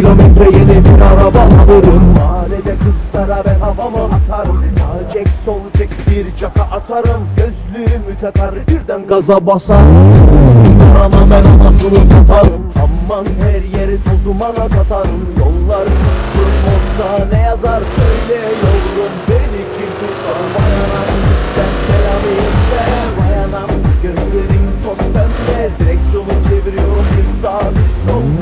kilometre yeni bir araba alırım. Mahallede kızlara ben havamı atarım. Sağ çek sol çek bir çaka atarım. Gözlüğümü takar birden gaza basarım Yaramam ben anasını satarım. Aman her yeri toz dumana katarım. Yollar tıklım olsa ne yazar? Söyle yavrum beni kim tutar? Vay anam ben belamıyım be Vay anam gözlerim toz pembe. Direksiyonu çeviriyorum bir sağ bir sol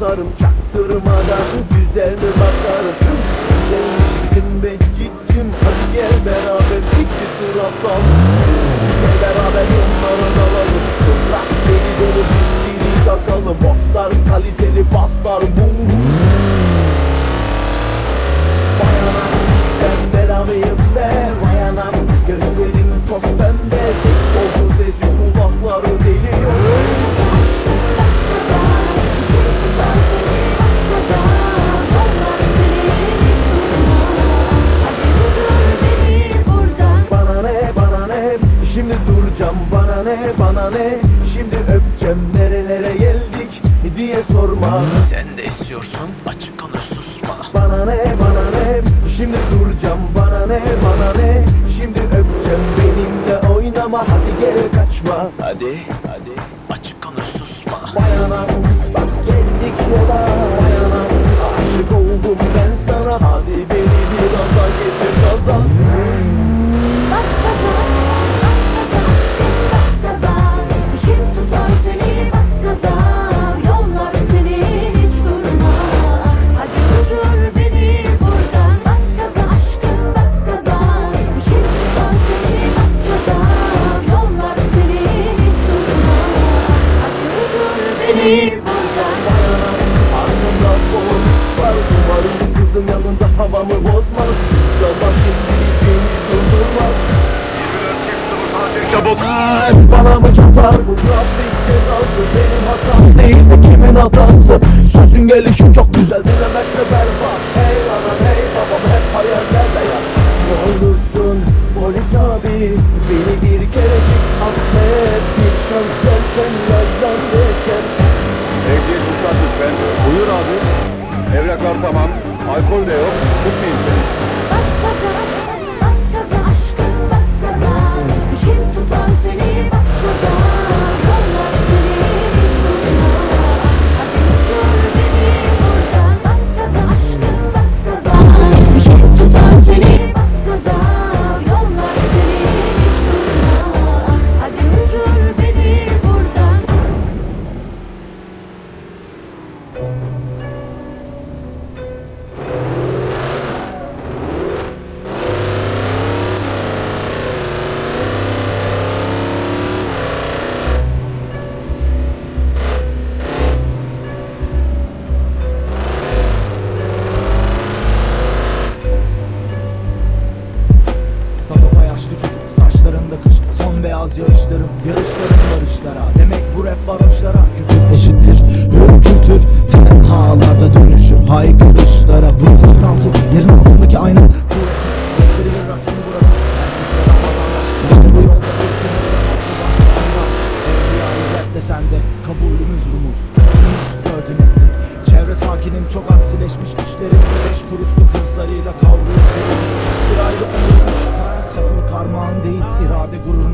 basarım Çaktırmadan güzel mi bakarım? Güzelmişsin be cicim. Hadi gel beraber iki tur atalım. Gel beraber yollara dalalım. Bırak beni dolu bir CD takalım. Boxlar kaliteli baslar bum Vay açık konuş susma. Bana ne bana ne? Şimdi duracağım bana ne bana ne? Şimdi öpeceğim benimle oynama. Hadi gel kaçma. Hadi hadi. Açık konuş susma. Vay anam bak geldik yola. Vay anam aşık oldum ben sana. Hadi beni bir gaza getir gaza. Bas hatası Sözün gelişi çok güzel dinlemekse berbat Hey anam hey babam hep hayallerde yat Ne olursun polis abi Beni bir kerecik affet Bir şans versen yalan desem Ehliyet ruhsat lütfen. Buyur abi. Evraklar tamam. Alkol de yok. Tutmayayım seni. Çok aksileşmiş işlerim Beş kuruşluk hırslarıyla kavrulup Hiçbir ayrı onurumuz Satılı karmağın değil irade gururumuz